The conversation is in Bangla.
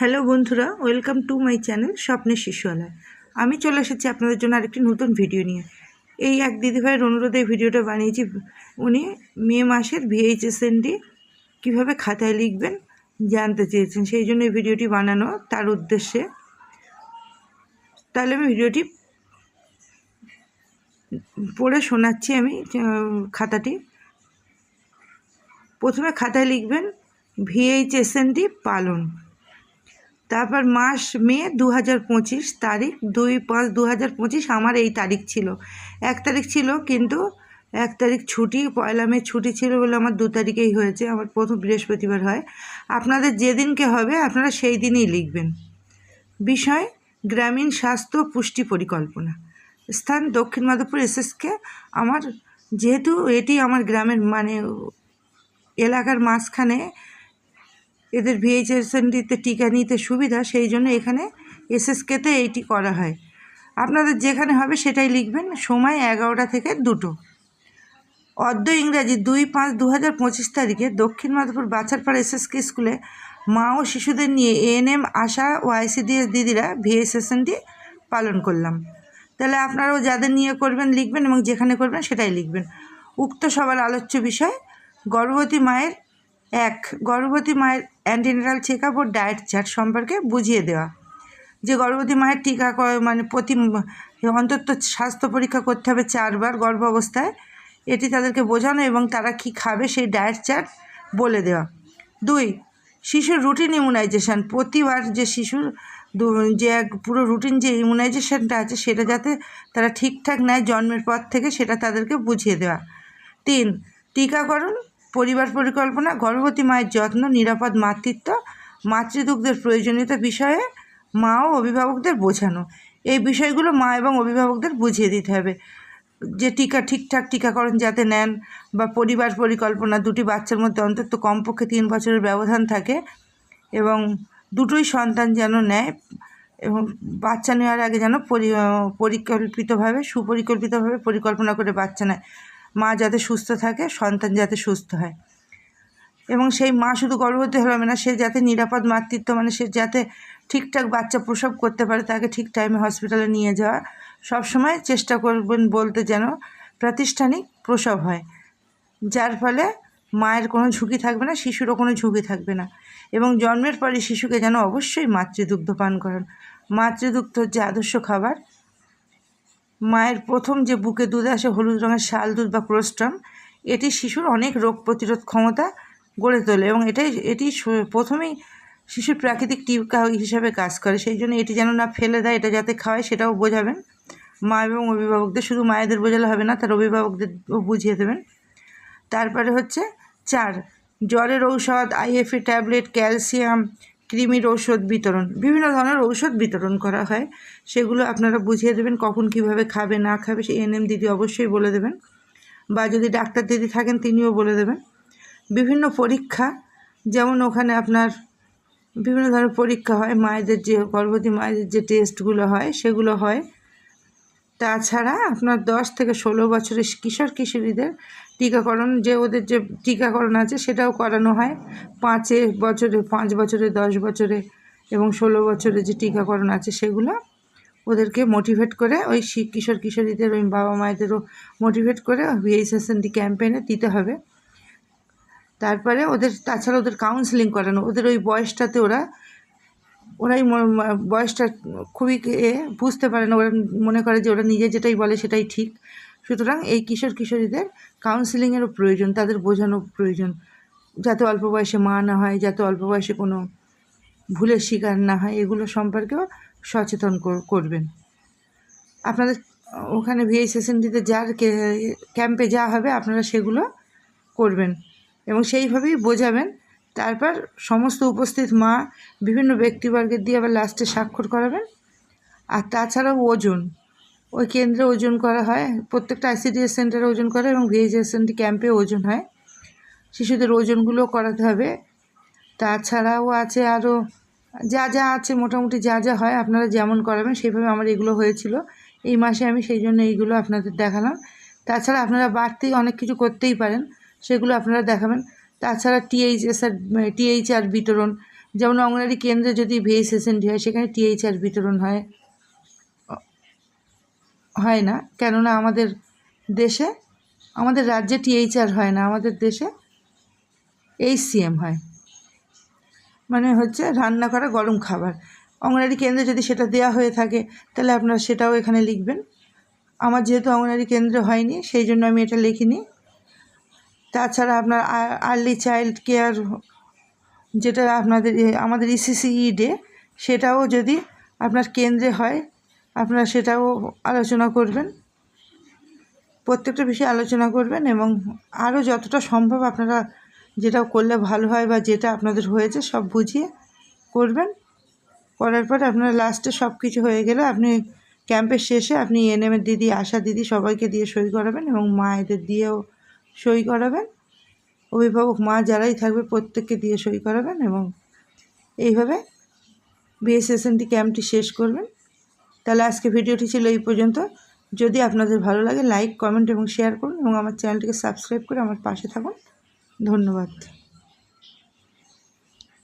হ্যালো বন্ধুরা, ওয়েলকাম টু মাই চ্যানেল স্বপ্নের শিশুয়ালয় আমি চলে এসেছি আপনাদের জন্য আরেকটি নতুন ভিডিও নিয়ে। এই এক দিদিভাইয়ের অনুরোধে ভিডিওটা বানিয়েছি। উনি মে মাসের ভিএইচএসএনডি কীভাবে খাতায় লিখবেন জানতে চেয়েছেন। সেই জন্য এই ভিডিওটি বানানো তার উদ্দেশ্যে। তাহলে আমি ভিডিওটি পড়ে শোনাচ্ছি আমি খাতাটি। প্রথমে খাতায় লিখবেন ভিএইচএসএনডি পালন। তারপর মাস মে দু হাজার পঁচিশ তারিখ দুই পাঁচ দু হাজার পঁচিশ আমার এই তারিখ ছিল। এক তারিখ ছিল কিন্তু এক তারিখ ছুটি, পয়লা মে ছুটি ছিল বলে আমার দু তারিখেই হয়েছে, আমার প্রথম বৃহস্পতিবার হয়। আপনাদের যেদিনকে হবে আপনারা সেই দিনই লিখবেন। বিষয়, গ্রামীণ স্বাস্থ্য পুষ্টি পরিকল্পনা। স্থান, দক্ষিণ মাধবপুর এসএসকে। আমার যেহেতু এটি আমার গ্রামের মানে এলাকার মাঝখানে এদের ভিএইচএসএনডিতে টিকা নিতে সুবিধা, সেই জন্য এখানে এসএসকেতে এইটি করা হয়। আপনাদের যেখানে হবে সেটাই লিখবেন, সময় এগারোটা থেকে দুটো। অর্ধ ইংরাজি দুই পাঁচ দু হাজার পঁচিশ তারিখে দক্ষিণ মাধবপুর বাছারপাড়া এসএসকে স্কুলে মা ও শিশুদের নিয়ে এএনএম আশা ও আইসিডিএস দিদিরা ভিএসএসএনটি পালন করলাম। তাহলে আপনারাও যাদের নিয়ে করবেন লিখবেন এবং যেখানে করবেন সেটাই লিখবেন। উক্ত সবার আলোচ্য বিষয়, গর্ভবতী মায়ের এক, গর্ভবতী মায়ের অ্যান্টিনেটাল চেক আপ ও ডায়েট চার্ট সম্পর্কে বুঝিয়ে দেওয়া। যে গর্ভবতী মায়ের টিকা মানে প্রতি অন্তত স্বাস্থ্য পরীক্ষা করতে হবে চারবার গর্ভ অবস্থায় এটি তাদেরকে বোঝানো এবং তারা কি খাবে সেই ডায়েট চার্ট বলে দেওয়া। দুই, শিশুর রুটিন ইমিউনাইজেশান। প্রতিবার যে শিশুর যে এক পুরো রুটিন যে ইমিউনাইজেশানটা আছে, সেটা যাতে তারা ঠিকঠাক নেয় জন্মের পর থেকে, সেটা তাদেরকে বুঝিয়ে দেওয়া। তিন, টিকাকরণ পরিবার পরিকল্পনা, গর্ভবতী মায়ের যত্ন, নিরাপদ মাতৃত্ব, মাতৃদুগ্ধের প্রয়োজনীয়তা বিষয়ে মা ও অভিভাবকদের বোঝানো। এই বিষয়গুলো মা এবং অভিভাবকদের বুঝিয়ে দিতে হবে। যে টিকা ঠিকঠাক টিকাকরণ যাতে নেন বা পরিবার পরিকল্পনা, দুটি বাচ্চার মধ্যে অন্তত কমপক্ষে তিন বছরের ব্যবধান থাকে এবং দুটোই সন্তান যেন নেয় এবং বাচ্চা নেওয়ার আগে যেন পরি, পরিকল্পিতভাবে, সুপরিকল্পিতভাবে পরিকল্পনা করে বাচ্চা নেয়। মা যাতে সুস্থ থাকে, সন্তান যাতে সুস্থ হয়। এবং সেই মা শুধু গর্ভবতী হবে না, সে যাতে নিরাপদ মাতৃত্ব মানে সে যাতে ঠিকঠাক বাচ্চা প্রসব করতে পারে, তাকে ঠিক টাইমে হসপিটালে নিয়ে যাওয়া। সবসময় চেষ্টা করবেন বলতে যেন প্রাতিষ্ঠানিক প্রসব হয়। যার ফলে মায়ের কোনো ঝুঁকি থাকবে না, শিশুরও কোনো ঝুঁকি থাকবে না। এবং জন্মের পরে শিশুকে যেন অবশ্যই মাতৃদুগ্ধ পান করান। মাতৃদুগ্ধ হচ্ছে আদর্শ খাবার। মায়ের প্রথম যে বুকে দুধ আসে হলুদ রঙের শাল দুধ বা ক্লোস্ট্রাম এটি শিশুর অনেক রোগ প্রতিরোধ ক্ষমতা গড়ে তোলে এবং এটাই, এটি প্রথমেই শিশুর প্রাকৃতিক টিকা হিসাবে কাজ করে। সেই জন্য এটি যেন না ফেলে দেয়, এটা যাতে খাওয়ায় সেটাও বোঝাবেন। মা এবং অভিভাবকদের শুধু মায়েদের বোঝালে হবে না, তার অভিভাবকদেরও বুঝিয়ে দেবেন। তারপরে হচ্ছে চার, জ্বরের ঔষধ, আইএফএ ট্যাবলেট, ক্যালসিয়াম কৃমির ঔষধ বিতরণ, বিভিন্ন ধরনের ঔষধ বিতরণ করা হয়। সেগুলো আপনারা বুঝিয়ে দেবেন কখন কীভাবে খাবে, না খাবে, সেই এনএম দিদি অবশ্যই বলে দেবেন। বা যদি ডাক্তার দিদি থাকেন তিনিও বলে দেবেন। বিভিন্ন পরীক্ষা, যেমন ওখানে আপনার বিভিন্ন ধরনের পরীক্ষা হয়, মায়েদের যে, গর্ভবতী মায়েদের যে টেস্টগুলো হয়, সেগুলো হয়। তাছাড়া আপনার দশ থেকে ষোলো বছরের কিশোর কিশোরীদের টিকাকরণ, যে ওদের যে টিকাকরণ আছে সেটাও করানো হয়। পাঁচে বছরে, পাঁচ বছরে, দশ বছরে এবং ষোলো বছরে যে টিকাকরণ আছে সেগুলো ওদেরকে মোটিভেট করে ওই কিশোর কিশোরীদের ওই বাবা মায়েদেরও মোটিভেট করে ভিএইচএসএনডি ক্যাম্পেইনে দিতে হবে। তারপরে ওদের, তাছাড়া ওদের কাউন্সেলিং করানো, ওদের ওই বয়সটাতে ওরা ওরাই বয়সটা খুবই এ, বুঝতে পারে না। ওরা মনে করে যে ওরা নিজে যেটাই বলে সেটাই ঠিক। সুতরাং এই কিশোর কিশোরীদের কাউন্সিলিংয়েরও প্রয়োজন, তাদের বোঝানো প্রয়োজন। যাতে অল্প বয়সে মা না হয়, যাতে অল্প বয়সে কোনো ভুলের শিকার না হয়, এগুলো সম্পর্কেও সচেতন কর- করবেন। আপনাদের ওখানে ভিএইচএসএনডিতে যার ক্যাম্পে যা হবে আপনারা সেগুলো করবেন এবং সেইভাবেই বোঝাবেন তারপর সমস্ত উপস্থিত মা বিভিন্ন ব্যক্তিবর্গের দিয়ে আবার লাস্টে স্বাক্ষর করাবেন। আর তাছাড়াও ওজন। ওই কেন্দ্রে ওজন করা হয়। প্রত্যেকটা আইসিডিএস সেন্টারে ওজন করে এবং ভিএইচএসএনডি ক্যাম্পে ওজন হয়। শিশুদের ওজনগুলো করাতে হবে। তাছাড়াও আছে আরও যা যা আছে মোটামুটি যা যা হয় আপনারা যেমন করাবেন সেইভাবে আমার এগুলো হয়েছিল। এই মাসে আমি সেই জন্য এইগুলো আপনাদের দেখালাম। তাছাড়া আপনারা বাড়তি অনেক কিছু করতেই পারেন। সেগুলো আপনারা দেখাবেন। তাছাড়া টিএইচএস আর টিএইচআর বিতরণ, যেমন অঙ্গনারী কেন্দ্রে যদি ভিএই সেশনটি হয়, সেখানে টিএইচআর বিতরণ হয়। হয় না, কেননা আমাদের দেশে, আমাদের রাজ্যে টিএইচআর হয় না, আমাদের দেশে এইচসিএম হয়। মানে হচ্ছে রান্না করা গরম খাবার। অঙ্গনারী কেন্দ্রে যদি সেটা দেওয়া হয়ে থাকে, তাহলে আপনারা সেটাও এখানে লিখবেন। আমার যেহেতু অঙ্গনারী কেন্দ্রে হয়নি, সেই জন্য আমি এটা লিখিনি। তাছাড়া আপনার আর্লি চাইল্ড কেয়ার যেটা আপনাদের আমাদের ইসিসিই ডে সেটাও যদি আপনার কেন্দ্রে হয়, আপনারা সেটাও আলোচনা করবেন। প্রত্যেকটা বিষয়ে আলোচনা করবেন এবং আরও যতটা সম্ভব আপনারা যেটা করলে ভালো হয় বা যেটা আপনাদের হয়েছে সব বুঝিয়ে করবেন। করার পর আপনার লাস্টে সব কিছু হয়ে গেলে আপনি ক্যাম্পের শেষে আপনি এনএমের দিদি, আশা দিদি সবাইকে দিয়ে সই করাবেন এবং মায়েদের দিয়েও সই করাবেন। অভিভাবক মা যারাই থাকবে প্রত্যেককে দিয়ে সই করাবেন এবং এইভাবে বিএসএসএনটি ক্যাম্পটি শেষ করবেন। তাহলে আজকে ভিডিওটি ছিল এই পর্যন্ত। যদি আপনাদের ভালো লাগে, লাইক, কমেন্ট এবং শেয়ার করুন এবং আমার চ্যানেলটিকে সাবস্ক্রাইব করে আমার পাশে থাকুন। ধন্যবাদ।